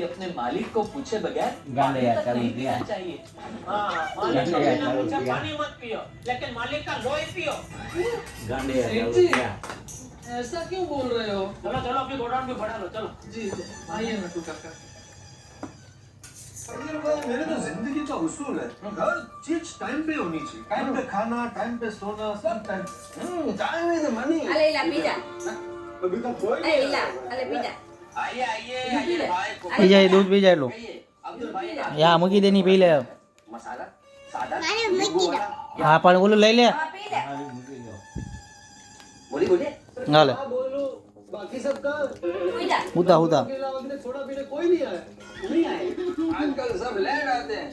कि अपने मालिक को पूछे बगैर यार, तक चालू नहीं पीना चाहिए। हाँ मालिक को बिना पूछे पानी मत पियो लेकिन मालिक का लोही पियो। जी। ऐसा क्यों बोल रहे हो? चलो चलो अपनी गोडाउन भी बढ़ा लो चलो। जी आइए नटू काका अरे मेरे तो ज़िंदगी का उसूल है। हर चीज़ टाइम पे होनी चाहिए। टाइम पे। खाना टाइम पे सोना सब time time is money Ale la pilla. अभी तक कोई Ale la, ale pilla. आइए आइए आइए भाई को પી જાય દૂધ પી જાય એટલું कहिए अब्दुल भाई યા મૂકી દે ની પી લે मसाला सादा नींबू वाला હા પણ ઓલું લઈ લે Ah, pilla. बोली बोलिए હાલે हाँ बोलो बाकी सब कहाँ Pilla. ઉતા ઉતા अकेला अगले छोड़ा पीने कोई नहीं आया नहीं आए आजकल सब लेट आते हैं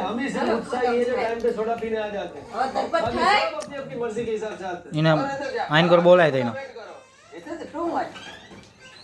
हम ही सिर्फ उत्साही है जो टाइम पे सोडा पीने आ जाते हैं Oh, terpat बाकी hai. सब अपनी अपनी मर्जी के हिसाब से आते हैं એને આઈન કર બોલાય તો એને कल